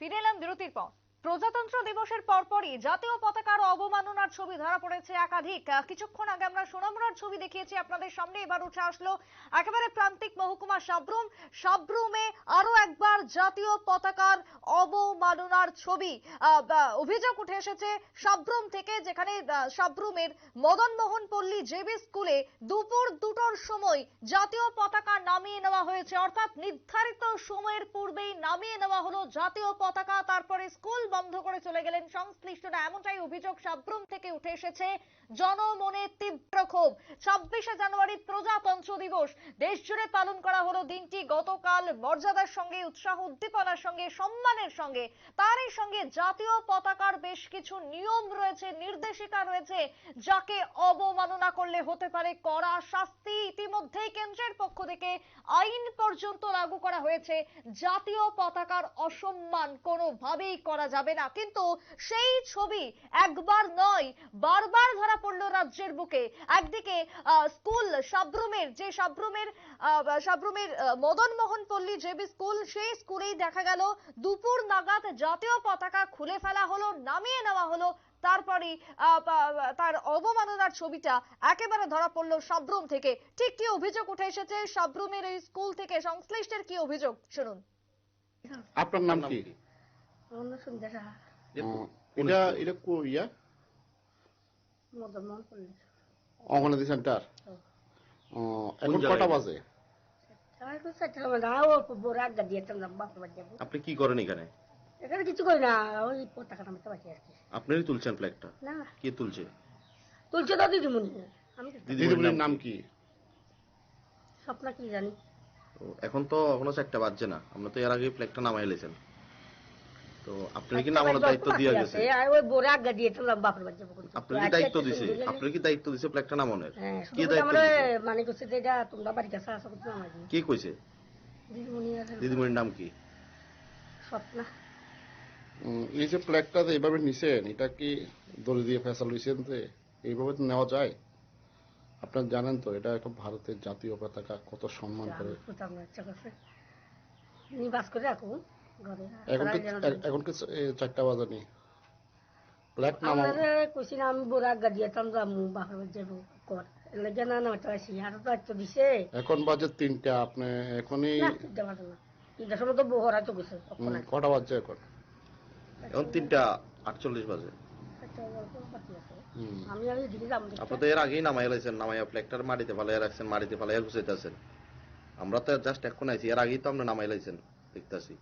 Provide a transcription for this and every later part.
ফিরে এলাম বিরতির পর প্রজাতন্ত্র দিবসের পরপরই জাতীয় পতাকার অবমাননার ছবি ধরা পড়েছে একাধিক। কিছুক্ষণ আগে আমরা সোনামুড়ার ছবি দেখিয়েছি আপনাদের সামনে। এবার উঠে আসলো একেবারে প্রান্তিক মহকুমা সাবরুম। সাবরুমে আরও একবার জাতীয় পতাকার অবমাননার ছবি। অভিযোগ উঠে এসেছে সাবরুম থেকে, যেখানে সাবরুমের মদনমোহন পল্লী জেবি স্কুলে দুপুর দুটোর সময় জাতীয় পতাকা নামিয়ে নেওয়া হয়েছে। অর্থাৎ নির্ধারিত সময়ের পূর্বেই নামিয়ে নেওয়া হলো জাতীয় পতাকা, তারপরে স্কুল বন্ধ করে চলে গেলেন সংশ্লিষ্টরা। এমনটাই অভিযোগ সাবরুম থেকে উঠে এসেছে। জনমনে তীব্র ক্ষোভ। ছাব্বিশে জানুয়ারি প্রজাতন্ত্র দিবস। দেশ জুড়ে পালন করা হলো দিনটি। গতকাল মর্যাদার সঙ্গে, উৎসাহ উদ্দীপনার সঙ্গে, সম্মানের সঙ্গে। তারই সঙ্গে জাতীয় পতাকার বেশ কিছু নিয়ম রয়েছে, নির্দেশিকা রয়েছে, যাকে অবমাননা করলে হতে পারে কড়া শাস্তি। ইতিমধ্যেই কেন্দ্রের পক্ষ থেকে আইন পর্যন্ত লাগু করা হয়েছে। জাতীয় পতাকার অসম্মান কোনোভাবেই করা যাবে না। কিন্তু সেই ছবি একবার নয়, বারবার ধরা পড়ল রাজ্যের বুকে। একদিকে স্কুল সাবরুমের, যে সাবরুমের সাবরুমের মদন মোহন পল্লী জেবি স্কুল, সেই স্কুলেই দেখা গেল দুপুর নাগাদ জাতীয় পতাকা খুলে ফেলা হলো, নামিয়ে নেওয়া হলো। তারপরে তার অবমাননার ছবিটা একেবারে ধরা পড়ল সাবরুম থেকে। ঠিক কি অভিযোগ উঠে এসেছে? সাবরুমের এই স্কুল থেকে সংশ্লিষ্টের কি অভিযোগ? শুনুন। আপনার নাম কি? এটা এটা কো ইয়া অঙ্গনাদি সেন্টার। এখন কটা বাজে? আপনি কি করেন এখানে? এখানে কিছু করি না ওই পতাকা নামাতে পারছি আর কি। আপনারই তুলছেন ফ্ল্যাগটা না। কে তুলছে? তুলছে তো দিদিমণি। আমি দিদিমণির নাম কি? স্বপ্ন কি জানি। এখন তো এখনও চারটা বাজছে না আমরা তো এর আগে ফ্ল্যাগটা নামাই এলেছেন তো আপনার কি নামানোর দায়িত্ব দিয়ে গেছে? ওই বড় আড্ডা দিয়েতাম না বাপরে বাড়ি আপনার কি দায়িত্ব দিছে? আপনার কি দায়িত্ব দিছে ফ্ল্যাগটা নামানোর? হ্যাঁ, কি দায়িত্ব মানে করছে যে এটা তোমরা বাড়ির কাছে আসা করছ আমার কে কইছে? দিদিমণির নাম কি? স্বপ্না। এই যে প্লেগটা যে এইভাবে নিছেন এটা কি দড়ি দিয়ে ফেসাল যে? এইভাবে তো নেওয়া যায়? আপনার জানেন তো এটা একটা ভারতের জাতীয় পতাকা কত সম্মান করে। নিবাস করে রাখুন। এখন কি তারা যেন- এ- এখন কি চারটা বাজে নি? প্লেগ নামা আমরা আমি বড় আড্ডা দিয়েতাম যাব বাপরে কর। লেগে না না ওটা আসি। আর তো আজ দিছে। এখন বাজে তিনটা আপনি এখনই তিনটা বাজে না। তিনটা সময় তো বহরা তো গেছে কটা বাজছে এখন? এখন তিনটা আটচল্লিশ বাজে। তো এর আগেই নামাই এলেছেন নামাইয়া ফ্ল্যাগটার মাটিতে ফালাইয়া রাখছেন মাটিতে ফালাইয়া ঘুষাইতেছেন আমরা তো জাস্ট এখন আইছি এর আগেই তো আমরা নামাই লাইছেন দেখতেছি।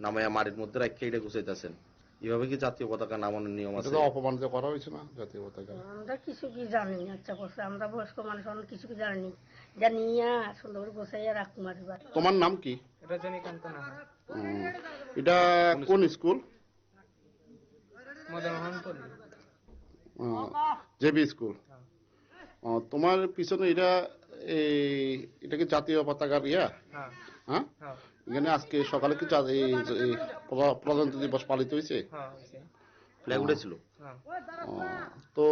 নামাইয়া মাটির মধ্যে রাখিয়ে এটা ঘুষাইতেছেন এভাবে কি জাতীয় পতাকা নামানোর নিয়ম এটা আছে? তো অপমানিত করা হয়েছে না জাতীয় পতাকা। আমরা কিছু কি জানি না আচ্ছা করছে আমরা বয়স্ক মানুষ আমরা কিছু কি জানি জানিয়া সুন্দর করে গোছাইয়া রাখুন আর তোমার নাম কি? রজনীকান্ত না এটা কোন স্কুল? JB school. তোমার পিছনে এটা এই এটা কি জাতীয় পতাকার ইয়া? হ্যাঁ। হ্যাঁ? হ্যাঁ। এখানে আজকে সকালে কি এই প্রজাতন্ত্র দিবস পালিত হয়েছে। হ্যাঁ ফ্ল্যাগ উঠেছিল। হ্যাঁ তো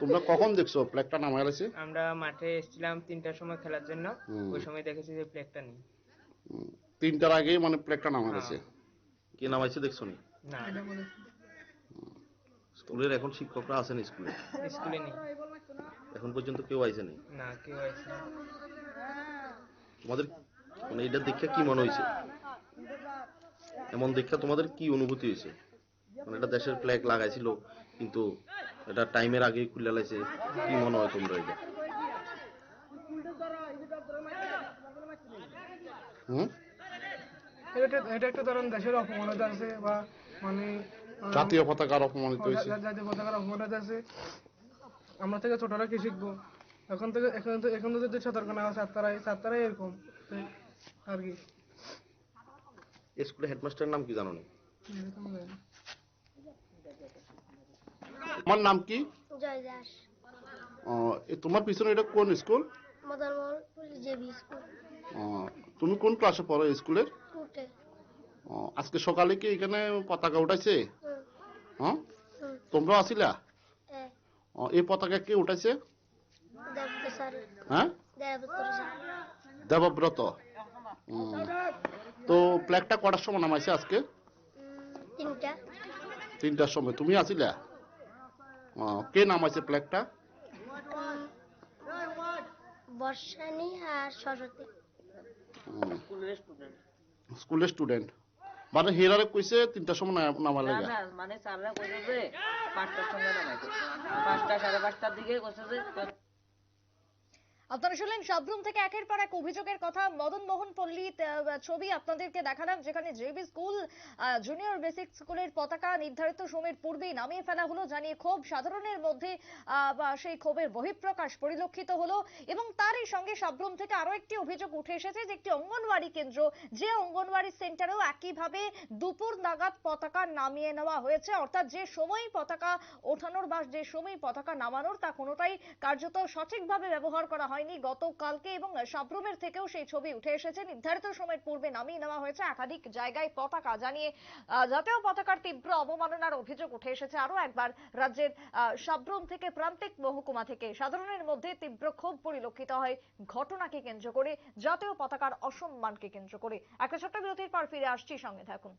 তোমরা কখন দেখছ ফ্ল্যাগটা নামাই আছে আমরা মাঠে এসেছিলাম তিনটার সময় খেলার জন্য। ওই সময় দেখেছি যে প্লেগটা নেই। তিনটার আগেই মানে ফ্ল্যাগটা নামা গেছে কে নামাইছে দেখছ নি? না। স্কুলের এখন শিক্ষকরা আছেন স্কুলে? স্কুলে নেই। এখন পর্যন্ত কেউ আইসে নেই না কেউ আছে না। তোমাদের মানে এটা দেখে কি মনে হয়েছে? এমন দেখে তোমাদের কি অনুভূতি হয়েছে? মানে এটা দেশের ফ্ল্যাগ লাগাইছিল কিন্তু এটা টাইমের আগে খুলে লাইছে কি মনে হয় তোমরা এটা? হুম? এটা এটা একটা ধরেন দেশের অপমানতা আছে বা মানে জাতীয় পতাকার অপমানিত হয়েছে। জাতীয় পতাকার অপমানতা আছে। আমরা থেকে ছোটরা কি শিখব? এখন থেকে এখন তো এখন তো সতর্ক না হয় এরকম। আর কি? স্কুলের হেডমাস্টারের নাম কি জানো না। তোমার নাম কি? জয় দাস। ও, তোমার পিছনে এটা কোন স্কুল? Madan JB school. ও, তুমি কোন ক্লাসে পড়ো স্কুলের? ও, আজকে সকালে কি এখানে পতাকা উঠাইছে? হ্যাঁ? তোমরা আসিলা? ও, এই পতাকা কে উঠাইছে? হ্যাঁ? দেবব্রত। তো ফ্ল্যাগটা কটার সময় নামাইছে আজকে? তিনটা। তিনটার সময়। তুমি আসিলা? ও, কে নামাইছে প্লেকটা উম, বর্ষানি আর সরস্বতী। স্কুলের স্টুডেন্ট মানে হেরারে কইছে তিনটার সময় না- নামার না মানে স্যাররা কইছে যে পাঁচটার সময় নামাইতে পাঁচটা সাড়ে পাঁচটার দিকে কইছে যে আপনারা শুনলেন সাবরুম থেকে একের পর এক অভিযোগের কথা। মদন মোহন পল্লী ছবি আপনাদেরকে দেখালাম, যেখানে জেবি স্কুল জুনিয়র বেসিক স্কুলের পতাকা নির্ধারিত সময়ের পূর্বেই নামিয়ে ফেলা হলো, জানিয়ে ক্ষোভ সাধারণের মধ্যে সেই ক্ষোভের বহিঃপ্রকাশ পরিলক্ষিত হলো এবং তারই সঙ্গে সাবরুম থেকে আরও একটি অভিযোগ উঠে এসেছে যে একটি অঙ্গনওয়াড়ি কেন্দ্র, যে অঙ্গনওয়াড়ি সেন্টারেও একইভাবে দুপুর নাগাদ পতাকা নামিয়ে নেওয়া হয়েছে। অর্থাৎ যে সময় পতাকা ওঠানোর বা যে সময় পতাকা নামানোর তা কোনোটাই কার্যত সঠিকভাবে ব্যবহার করা হয়নি। গতকালকে এবং সাবরুমের থেকেও সেই ছবি উঠে এসেছে। নির্ধারিত সময়ের পূর্বে নামিয়ে নেওয়া হয়েছে একাধিক জায়গায় পতাকা জানিয়ে জাতীয় পতাকার তীব্র অবমাননার অভিযোগ উঠে এসেছে। আরও একবার রাজ্যের সাবরুম থেকে প্রান্তিক মহকুমা থেকে সাধারণের মধ্যে তীব্র ক্ষোভ পরিলক্ষিত হয় ঘটনাকে কেন্দ্র করে, জাতীয় পতাকার অসম্মানকে কেন্দ্র করে। একটা ছোট্ট বিরতির পর ফিরে আসছি। সঙ্গে থাকুন।